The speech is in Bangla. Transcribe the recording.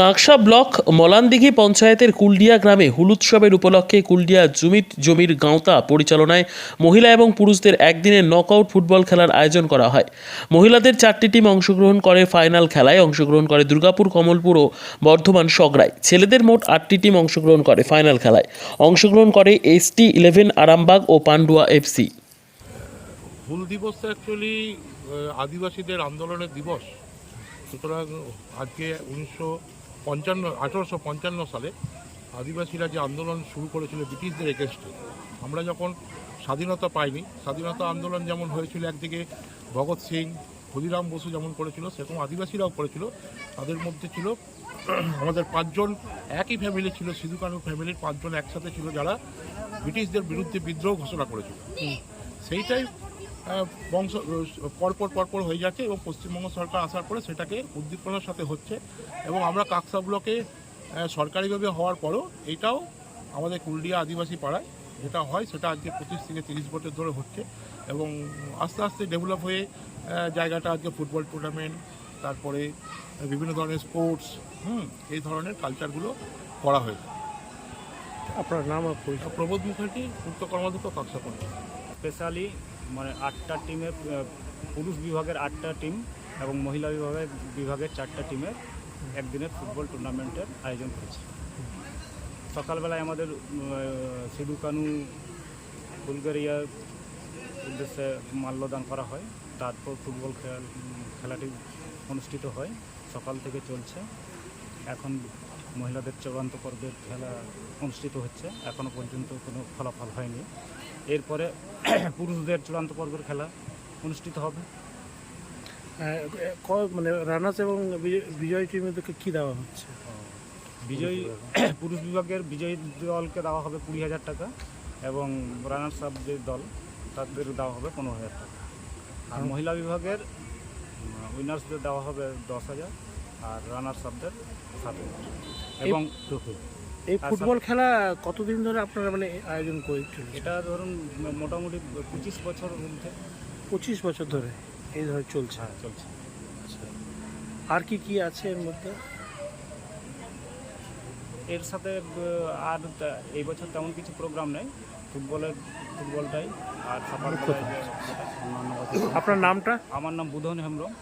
কাঁকসা ব্লক মলানদিঘি পঞ্চায়েতের কুলডিয়া গ্রামে হুলুৎসবের উপলক্ষে কুলডিয়া জমিত জমির গাঁওতা পরিচালনায় মহিলা এবং পুরুষদের একদিনের নকআউট ফুটবল খেলার আয়োজন করা হয়। মহিলাদের চারটি টিম অংশগ্রহণ করে ফাইনাল খেলায় অংশগ্রহণ করে দুর্গাপুর, কমলপুর ও বর্ধমান সগড়ায়। ছেলেদের মোট আটটি টিম অংশগ্রহণ করে ফাইনাল খেলায়। অংশগ্রহণ করে এসটি ইলেভেন, আরামবাগ ও পান্ডুয়া এফসি। হুল দিবস অ্যাকচুয়ালি আদিবাসীদের আন্দোলনের দিবস। সুতরাং আজকে উনিশশো পঞ্চান্ন আঠেরোশো পঞ্চান্ন সালে আদিবাসীরা যে আন্দোলন শুরু করেছিল ব্রিটিশদের এগেনস্টে আমরা যখন স্বাধীনতা পাইনি স্বাধীনতা আন্দোলন যেমন হয়েছিল একদিকে ভগৎ সিং ক্ষুদিরাম বসু যেমন করেছিল সেরকম আদিবাসীরাও করেছিল। তাদের মধ্যে ছিল আমাদের পাঁচজন একই ফ্যামিলি ছিল সিধু কানু ফ্যামিলির পাঁচজন একসাথে ছিল যারা ব্রিটিশদের বিরুদ্ধে বিদ্রোহ ঘোষণা করেছিল। সেইটাই বংশ পরপর পরপর হয়ে যাচ্ছে এবং পশ্চিমবঙ্গ সরকার আসার পরে সেটাকে উদ্দীপনার সাথে হচ্ছে এবং আমরা কাকসা ব্লকে সরকারিভাবে হওয়ার পরও এটাও আমাদের কুলডিয়া আদিবাসী পাড়ায় যেটা হয় সেটা আজকে পঁচিশ থেকে তিরিশ বছর ধরে হচ্ছে এবং আস্তে আস্তে ডেভেলপ হয়ে জায়গাটা আজকে ফুটবল টুর্নামেন্ট তারপরে বিভিন্ন ধরনের স্পোর্টস হুম এই ধরনের কালচারগুলো করা হয়েছে। আপনার নাম প্রবোধ মুখার্জি পূর্ত কর্মাধ্যক্ষ কাকসা স্পেশালি মানে আটটা আহ, পুরুষ বিভাগের আটটা টিম এবং মহিলা বিভাগের বিভাগের চারটা টিমের একদিনের ফুটবল টুর্নামেন্টের আয়োজন করেছে। সকালবেলায় আমাদের সিধু কানু বুলগেরিয়ার উদ্দেশ্যে মাল্যদান করা হয়। তারপর ফুটবল খেল খেলাটি অনুষ্ঠিত হয়। সকাল থেকে চলছে। এখন মহিলাদের চূড়ান্ত পর্বের খেলা অনুষ্ঠিত হচ্ছে। এখনও পর্যন্ত কোনো ফলাফল হয়নি। এরপরে পুরুষদের চূড়ান্ত পর্বের খেলা অনুষ্ঠিত হবে। মানে রানার্স এবং বিজয়- বিজয়ী টিমদেরকে কী দেওয়া হচ্ছে? বিজয়ী পুরুষ বিভাগের বিজয়ী দলকে দেওয়া হবে কুড়ি হাজার টাকা এবং রানার্স আপ যে দল তাদের দেওয়া হবে পনেরো হাজার টাকা। আর মহিলা বিভাগের উইনার্সদের দেওয়া হবে দশ হাজার আর রানার্স আপদের সাত হাজার। এবং এই আচ্ছা। ফুটবল খেলা কতদিন ধরে আপনারা মানে আয়োজন করে চলেছে এটা ধরুন মোটামুটি পঁচিশ বছর পঁচিশ বছর ধরে এই ধরে চলছে। হ্যাঁ চলছে। আর কি কি আছে এর মধ্যে? এর সাথে আর এই বছর তেমন কিছু প্রোগ্রাম নেই। ফুটবলের ফুটবলটাই আর আপনার নামটা? আমার নাম বুধন হেমব্রম।